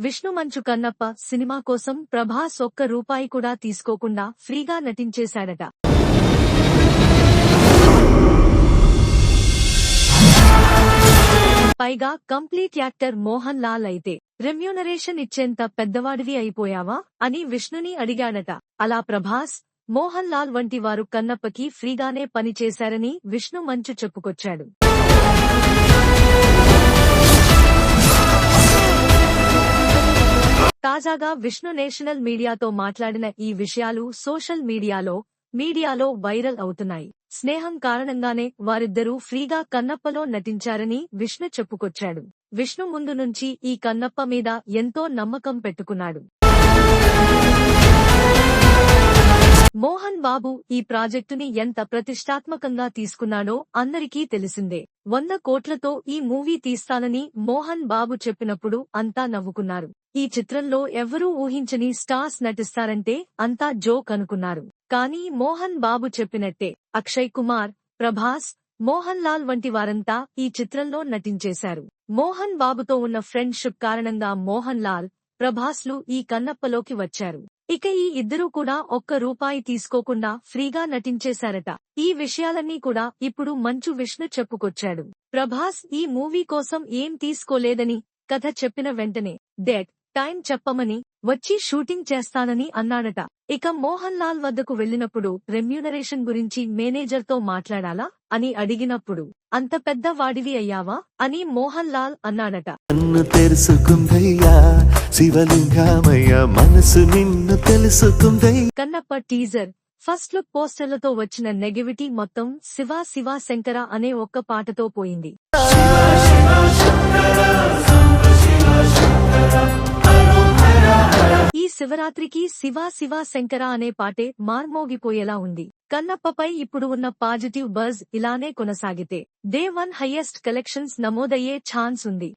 విష్ణు మంచు కన్నప్ప సినిమా కోసం ప్రభాస్ ఒక్క రూపాయి కూడా తీసుకోకుండా ఫ్రీగా నటించేశాడట పైగా కంప్లీట్ యాక్టర్ మోహన్ లాల్ అయితే రెమ్యూనరేషన్ ఇచ్చేంత పెద్దవాడివి అయిపోయావా? అని విష్ణుని అడిగాడట. అలా ప్రభాస్ మోహన్ లాల్ వంటి వారు కన్నప్పకి ఫ్రీగానే పనిచేశారని విష్ణు మంచు చెప్పుకొచ్చాడు. తాజాగా విష్ణు నేషనల్ మీడియాతో మాట్లాడిన ఈ విషయాలు సోషల్ మీడియాలో మీడియాలో వైరల్ అవుతున్నాయి. స్నేహం కారణంగానే వారిద్దరూ ఫ్రీగా కన్నప్పలో నటించారని విష్ణు చెప్పుకొచ్చాడు. విష్ణు ముందు నుంచి ఈ కన్నప్ప మీద ఎంతో నమ్మకం పెట్టుకున్నాడు. మోహన్ బాబు ఈ ప్రాజెక్టుని ఎంత ప్రతిష్టాత్మకంగా తీసుకున్నాడో అందరికీ తెలిసిందే. వంద కోట్లతో ఈ మూవీ తీస్తానని మోహన్ బాబు చెప్పినప్పుడు అంతా నవ్వుకున్నారు. ఈ చిత్రంలో ఎవరూ ఊహించని స్టార్స్ నటిస్తారంటే అంతా జోక్ అనుకున్నారు. కానీ మోహన్ బాబు చెప్పినట్టే అక్షయ్ కుమార్ ప్రభాస్ మోహన్ లాల్ వంటి వారంతా ఈ చిత్రంలో నటించేశారు. మోహన్ బాబుతో ఉన్న ఫ్రెండ్షిప్ కారణంగా మోహన్ లాల్ ప్రభాస్లు ఈ కన్నప్పలోకి వచ్చారు. ఇక ఈ ఇద్దరూ కూడా ఒక్క రూపాయి తీసుకోకుండా ఫ్రీగా నటించేశారట. ఈ విషయాలన్నీ కూడా ఇప్పుడు మంచు విష్ణు చెప్పుకొచ్చాడు. ప్రభాస్ ఈ మూవీ కోసం ఏం తీసుకోలేదని కథ చెప్పిన వెంటనే డెట్ టైం చెప్పమని వచ్చి షూటింగ్ చేస్తానని అన్నాడట. ఇక మోహన్ లాల్ వద్దకు వెళ్ళినప్పుడు రెమ్యూనరేషన్ గురించి మేనేజర్తో మాట్లాడాలా అని అడిగినప్పుడు అంత పెద్ద వాడివి అయ్యావా? అని మోహన్ లాల్ అన్నాడట. తెలుసుకుందయ్యా మనసు నిన్ను కన్నప్ప టీజర్. ఫస్ట్ లుక్ పోస్టర్లతో వచ్చిన నెగివిటీ మొత్తం శివ శివ శంకర అనే ఒక్క పాటతో పోయింది. ఈ శివరాత్రికి శివ శివ శంకర అనే పాటే మార్మోగిపోయేలా ఉంది. కన్నప్పపై ఇప్పుడు ఉన్న పాజిటివ్ బజ్ ఇలానే కొనసాగితే. డే వన్ హైయెస్ట్ కలెక్షన్స్ నమోదయ్యే ఛాన్స్ ఉంది.